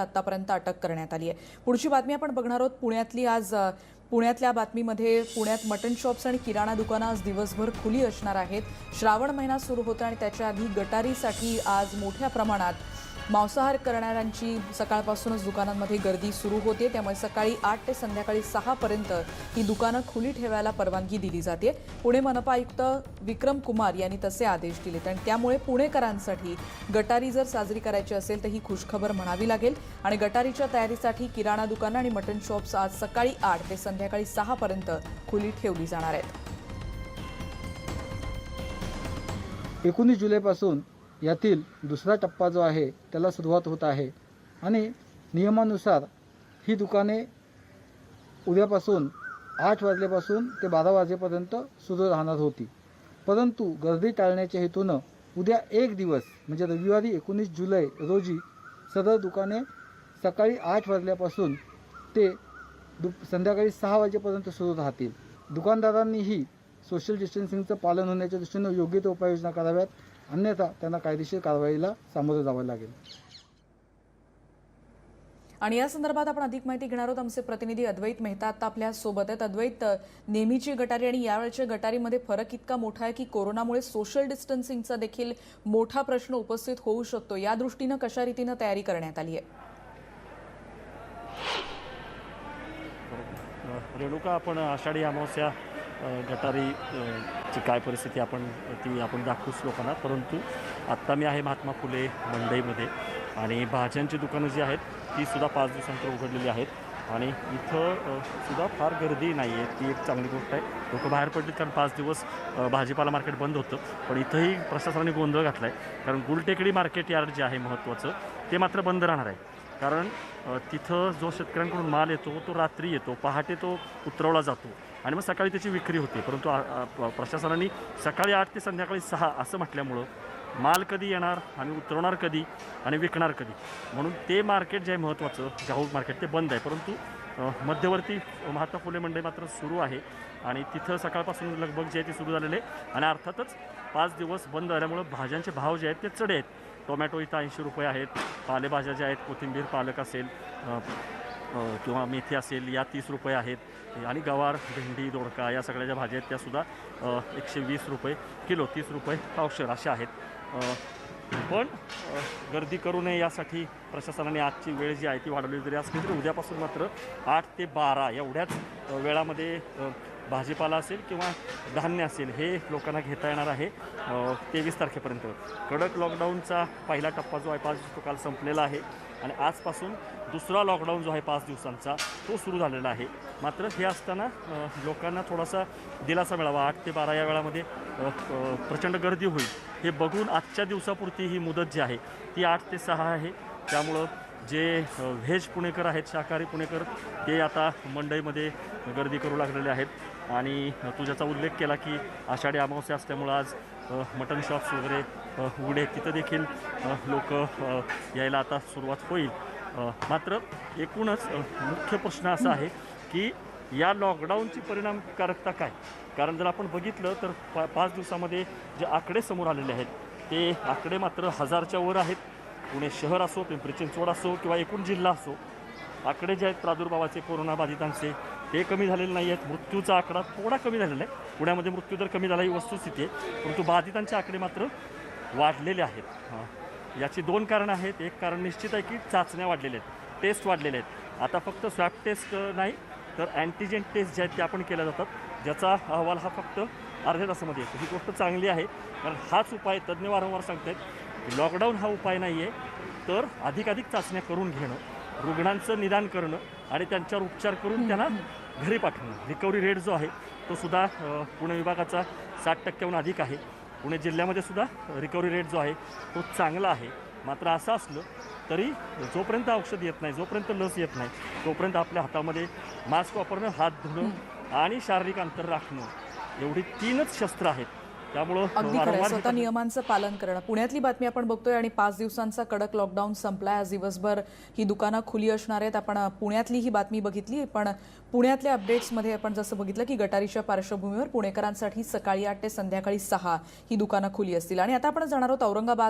आतापर्यंत अटक करण्यात आली आहे. पुढची बातमी आपण बघणार आहोत. पुण्यातली आज पुण्यातल्या बातमीमध्ये पुण्यात मटन शॉप्स आणि किराणा दुकानं आज दिवसभर खुली असणार आहेत. श्रावण महिना सुरू होता आणि त्याच्या आधी गटारीसाठी आज मोठ्या प्रमाणात मांसाहार करणाऱ्यांची सकाळपासूनच दुकानांमध्ये गर्दी सुरू होते. त्यामुळे सकाळी आठ ते संध्याकाळी सहापर्यंत ही दुकानं खुली ठेवायला परवानगी दिली जाते. पुणे मनपा आयुक्त विक्रम कुमार यांनी तसे आदेश दिलेत आणि त्यामुळे पुणेकरांसाठी गटारी जर साजरी करायची असेल तर ही खुशखबर म्हणावी लागेल. आणि गटारीच्या तयारीसाठी किराणा दुकानं आणि मटन शॉप्स आज सकाळी आठ ते संध्याकाळी सहापर्यंत खुली ठेवली जाणार आहेत. एकोणीस जुलैपासून यातील दुसरा टप्पा जो आहे त्याला सुरुवात होत आहे. आणि नियमानुसार ही दुकाने उद्यापासून आठ वाजल्यापासून ते बारा वाजेपर्यंत सुरू राहणार होती. परंतु गर्दी टाळण्याच्या हेतूनं उद्या एक दिवस म्हणजे रविवारी एकोणीस जुलै रोजी सदर दुकाने सकाळी आठ वाजल्यापासून ते दु संध्याकाळी सहा वाजेपर्यंत सुरू राहतील. दुकानदारांनीही सोशल डिस्टन्सिंगचं पालन होण्याच्या दृष्टीनं योग्य त्या उपाययोजना कराव्यात. अन्यथा त्यांना कायदेशीर कारवाईला सामोरं जावं लागेल. आणि या संदर्भात आपण अधिक माहिती घेणार आहोत. आमचे प्रतिनिधी अद्वैत मेहता आता आपल्यासोबत आहेत. अद्वैत नेहमीची गटारी आणि यावेळच्या गटारीमध्ये फरक इतका मोठा आहे की कोरोनामुळे सोशल डिस्टन्सिंगचा देखील मोठा प्रश्न उपस्थित होऊ शकतो. या दृष्टीनं कशा रीतीनं तयारी करण्यात आली आहे? रेणुका आपण आषाढी अमावस्या गटारीची काय परिस्थिती आपण ती आपण दाखवूच लोकांना. परंतु आत्ता मी आहे महात्मा फुले मंडईमध्ये आणि भाज्यांची दुकानं जी आहेत ती सुद्धा पाच दिवसानंतर उघडलेली आहेत. आणि इथं सुद्धा फार गर्दी नाही आहे. ती एक चांगली गोष्ट आहे. लोकं बाहेर पडलीत कारण पाच दिवस भाजीपाला मार्केट बंद होतं. पण इथंही प्रशासनाने गोंधळ घातला आहे कारण गुलटेकडी मार्केट यार्ड जे आहे महत्त्वाचं ते मात्र बंद राहणार आहे. कारण तिथं जो शेतकऱ्यांकडून माल येतो तो रात्री येतो. पहाटे तो उतरवला जातो. आणि मग सकाळी त्याची विक्री होते. परंतु प्रशासनाने सकाळी आठ ते संध्याकाळी सहा असं म्हटल्यामुळं माल कधी येणार आणि उतरवणार कधी आणि विकणार कधी? म्हणून ते मार्केट जे आहे महत्त्वाचं घाऊक मार्केट ते बंद आहे. परंतु मध्यवर्ती महात्मा फुले मंडई मात्र सुरू आहे आणि तिथं सकाळपासून लगभग जे आहे ते सुरू झालेले आहे. आणि अर्थातच पाच दिवस बंद झाल्यामुळं भाज्यांचे भाव जे आहेत ते चढे आहेत. टोमॅटो इथं ऐंशी रुपये आहेत. पालेभाज्या ज्या आहेत कोथिंबीर पालक असेल किंवा मेथी असेल या तीस रुपये आहेत. आणि गवार भेंडी दोडका या सगळ्या ज्या भाज्या आहेत त्यासुद्धा एकशे वीस रुपये किलो तीस रुपये पावशर अशा आहेत. पण गर्दी करू नये यासाठी प्रशासनाने आजची वेळ जी आहे ती वाढवली तरी असली तरी उद्यापासून मात्र आठ ते बारा एवढ्याच वेळामध्ये भाजीपाला असेल किंवा धान्य असेल हे लोकांना घेता येणार आहे तेवीस तारखेपर्यंत. कडक लॉकडाऊनचा पहिला टप्पा जो आहे पाच दिवस तो काल संपलेला आहे. आणि आजपासून दुसरा लॉकडाऊन जो आहे पाच दिवसांचा तो सुरू झालेला आहे. मात्र हे असताना लोकांना थोडासा दिलासा मिळावा. आठ ते बारा या वेळामध्ये प्रचंड गर्दी होईल. हे बघून आजच्या दिवसापुरती ही मुदत जी आहे ती आठ ते सहा आहे. त्यामुळं जे व्हेज पुणेकर आहेत शाकाहारी पुणेकर ते आता मंडईमध्ये गर्दी करू लागलेले आहेत. आणि तुझ्याचा उल्लेख केला की आषाढी अमावस्या असल्यामुळं आज मटन शॉप्स वगैरे उघडे. तिथं देखील लोक यायला आता सुरुवात होईल. मात्र एकूणच मुख्य प्रश्न असा आहे की या लॉकडाऊनची परिणामकारकता काय? कारण जर आपण बघितलं तर पा पाच दिवसामध्ये जे आकडे समोर आलेले आहेत ते आकडे मात्र हजारच्या वर आहेत. पुणे शहर असो पिंपरी चिंचवड असो किंवा एकूण जिल्हा असो आकडे जे आहेत प्रादुर्भावाचे कोरोनाबाधितांचे ते कमी झालेले नाही आहेत. मृत्यूचा आकडा थोडा कमी झालेला आहे. पुण्यामध्ये मृत्यू दर कमी झाला ही वस्तुस्थिती आहे. परंतु बाधितांचे आकडे मात्र वाढलेले आहेत. हां. याची दोन कारणं आहेत. एक कारण निश्चित आहे की चाचण्या वाढलेल्या आहेत. टेस्ट वाढलेले आहेत. आता फक्त स्वॅब टेस्ट नाही तर अँटीजेन टेस्ट जे आहेत त्या पण केल्या जातात. ज्याचा अहवाल हा फक्त अर्ध्या तासामध्ये येतो. ही गोष्ट चांगली आहे. कारण हाच उपाय तज्ज्ञ वारंवार सांगत आहेत लॉकडाऊन हा उपाय नाही आहे तर अधिकाधिक चाचण्या करून घेणं रुग्णांचं निदान करणं आणि त्यांच्यावर उपचार करून त्यांना घरी पाठवणं. रिकव्हरी रेट जो आहे तो सुद्धा पुणे विभागाचा साठ टक्क्याहून अधिक आहे. पुणे जिल्ह्यामध्ये सुद्धा रिकव्हरी रेट जो आहे तो चांगला आहे. मात्र असं असलं तरी जोपर्यंत औषध येत नाही जोपर्यंत लस येत नाही तोपर्यंत आपल्या हातामध्ये मास्क वापरणं हात धुणं आणि शारीरिक अंतर राखणं एवढी तीनच शस्त्र आहेत. त्यामुळं. वारंवार स्वतः नियमांचं पालन करणं. पुण्यातली बातमी आपण बघतोय आणि पाच दिवसांचा कडक लॉकडाऊन संपलाय. आज दिवसभर ही दुकानं खुली असणार आहेत. आपण पुण्यातली ही बातमी बघितली. पण पुण्यातल्या अपडेट्समध्ये आपण जसं बघितलं की गटारीच्या पार्श्वभूमीवर पुणेकरांसाठी सकाळी आठ ते संध्याकाळी सहा ही दुकानं खुली असतील. आणि आता आपण जाणार आहोत औरंगाबाद